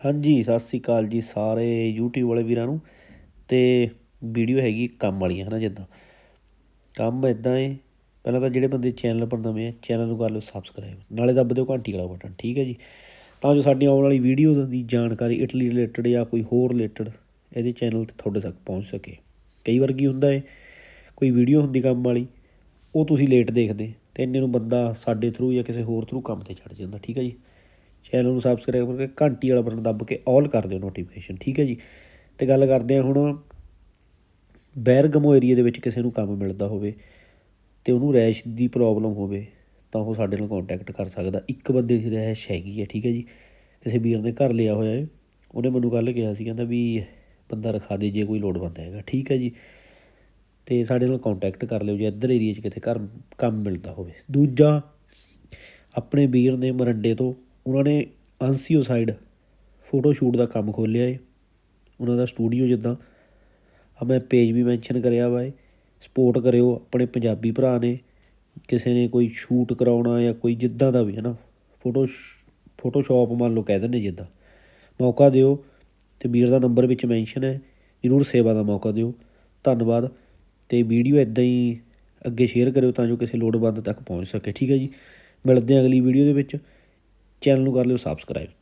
ਹਾਂਜੀ, ਸਤਿ ਸ੍ਰੀ ਅਕਾਲ ਜੀ ਸਾਰੇ YouTube ਵਾਲੇ ਵੀਰਾਂ ਨੂੰ। ਤੇ ਵੀਡੀਓ ਹੈਗੀ ਕੰਮ ਵਾਲੀ ਹੈ ਨਾ ਜਿੱਦਾਂ। ਕੰਮ ਇਦਾਂ ਏ, ਪਹਿਲਾਂ ਤਾਂ ਜਿਹੜੇ ਬੰਦੇ ਚੈਨਲ ਪਰ ਨਵੇਂ ਆ ਚੈਨਲ ਨੂੰ ਕਰ ਲਓ ਸਬਸਕ੍ਰਾਈਬ ਨਾਲੇ ਦੱਬ ਦਿਓ ਘੰਟੀ ਵਾਲਾ ਬਟਨ, ਠੀਕ ਹੈ ਜੀ। ਤਾਂ ਜੋ ਸਾਡੀ ਆਉਣ ਵਾਲੀ ਵੀਡੀਓ ਦੀ ਜਾਣਕਾਰੀ ਇਟਲੀ ਰਿਲੇਟਡ ਜਾਂ ਕੋਈ ਹੋਰ ਰਿਲੇਟਡ ਇਹਦੇ ਚੈਨਲ ਤੇ ਤੁਹਾਡੇ ਤੱਕ ਪਹੁੰਚ ਸਕੇ। ਕਈ ਵਾਰ ਕੀ ਹੁੰਦਾ ਏ, ਕੋਈ ਵੀਡੀਓ ਹੁੰਦੀ ਕੰਮ ਵਾਲੀ, ਉਹ ਤੁਸੀਂ ਲੇਟ ਦੇਖਦੇ, ਤੇ ਇੰਨੇ ਨੂੰ ਬੰਦਾ ਸਾਡੇ ਥਰੂ ਜਾਂ ਕਿਸੇ ਹੋਰ ਥਰੂ ਕੰਮ ਤੇ ਚੜ ਜਾਂਦਾ, ਠੀਕ ਹੈ ਜੀ। ਚੈਨਲ ਨੂੰ ਸਬਸਕ੍ਰਾਈਬ ਕਰਕੇ ਘੰਟੀ ਵਾਲਾ ਬਟਨ ਦੱਬ ਕੇ ਆਲ ਕਰ ਦਿਓ ਨੋਟੀਫਿਕੇਸ਼ਨ ਠੀਕ ਹੈ ਜੀ? ਤੇ ਗੱਲ ਕਰਦੇ ਆ ਹੁਣ ਬੈਰਗਮੋ ਏਰੀਆ ਦੇ ਵਿੱਚ ਕਿਸੇ ਨੂੰ ਕੰਮ ਮਿਲਦਾ ਹੋਵੇ ਤੇ ਉਹਨੂੰ ਰੈਸ਼ ਦੀ ਪ੍ਰੋਬਲਮ ਹੋਵੇ, ਤਾਂ ਉਹ ਸਾਡੇ ਨਾਲ ਕੰਟੈਕਟ ਕਰ ਸਕਦਾ। ਇੱਕ ਬੰਦੇ ਦੀ ਰੈਸ਼ ਹੈਗੀ ਹੈ, ਠੀਕ ਹੈ ਜੀ? ਕਿਸੇ ਵੀਰ ਨੇ ਘਰ ਲਿਆ ਹੋਇਆ ਹੈ, ਉਹਨੇ ਮੈਨੂੰ ਕੱਲ ਕਿਹਾ ਸੀ, ਕਹਿੰਦਾ ਵੀ ਬੰਦਾ ਰਖਾ ਦੇ ਜੇ ਕੋਈ ਲੋੜਵੰਦ ਹੈਗਾ, ਠੀਕ ਹੈ ਜੀ? ਤੇ ਸਾਡੇ ਨਾਲ ਕੰਟੈਕਟ ਕਰ ਲਿਓ ਜੇ ਇੱਧਰ ਏਰੀਆ 'ਚ ਕਿਤੇ ਘਰ ਕੰਮ ਮਿਲਦਾ ਹੋਵੇ। ਦੂਜਾ, ਆਪਣੇ ਵੀਰ ਨੇ ਮਰੰਡੇ ਤੋਂ ਉਹਨਾਂ ਨੇ ਅੰਸੀਓ ਸਾਈਡ ਫੋਟੋ ਸ਼ੂਟ ਦਾ ਕੰਮ ਖੋਲ੍ਹਿਆ ਏ। ਉਹਨਾਂ ਦਾ ਸਟੂਡੀਓ ਜਿੱਦਾਂ ਆ ਮੈਂ ਪੇਜ ਵੀ ਮੈਂਸ਼ਨ ਕਰਿਆ ਵਾ ਏ। ਸਪੋਰਟ ਕਰਿਓ ਆਪਣੇ ਪੰਜਾਬੀ ਭਰਾ ਨੇ। ਕਿਸੇ ਨੇ ਕੋਈ ਸ਼ੂਟ ਕਰਾਉਣਾ ਜਾਂ ਕੋਈ ਜਿੱਦਾਂ ਦਾ ਵੀ ਹੈ ਨਾ ਫੋਟੋ ਫੋਟੋਸ਼ਾਪ ਮੰਨ ਲਓ ਕਹਿ ਦਿੰਦੇ ਜਿੱਦਾਂ। ਮੌਕਾ ਦਿਓ ਤੇ ਵੀਰ ਦਾ ਨੰਬਰ ਵਿੱਚ ਮੈਂਸ਼ਨ ਹੈ। ਜ਼ਰੂਰ ਸੇਵਾ ਦਾ ਮੌਕਾ ਦਿਓ। ਧੰਨਵਾਦ। ਤੇ ਵੀਡੀਓ ਇਦਾਂ ਹੀ ਅੱਗੇ ਸ਼ੇਅਰ ਕਰਿਓ ਤਾਂ ਜੋ ਕਿਸੇ ਲੋੜਵੰਦ ਤੱਕ ਪਹੁੰਚ ਸਕੇ। ਠੀਕ ਹੈ ਜੀ। ਮਿਲਦੇ ਹਾਂ ਅਗਲੀ ਵੀਡੀਓ ਦੇ ਵਿੱਚ। ਚੈਨਲ ਨੂੰ ਕਰ ਲਿਓ ਸਬਸਕ੍ਰਾਈਬ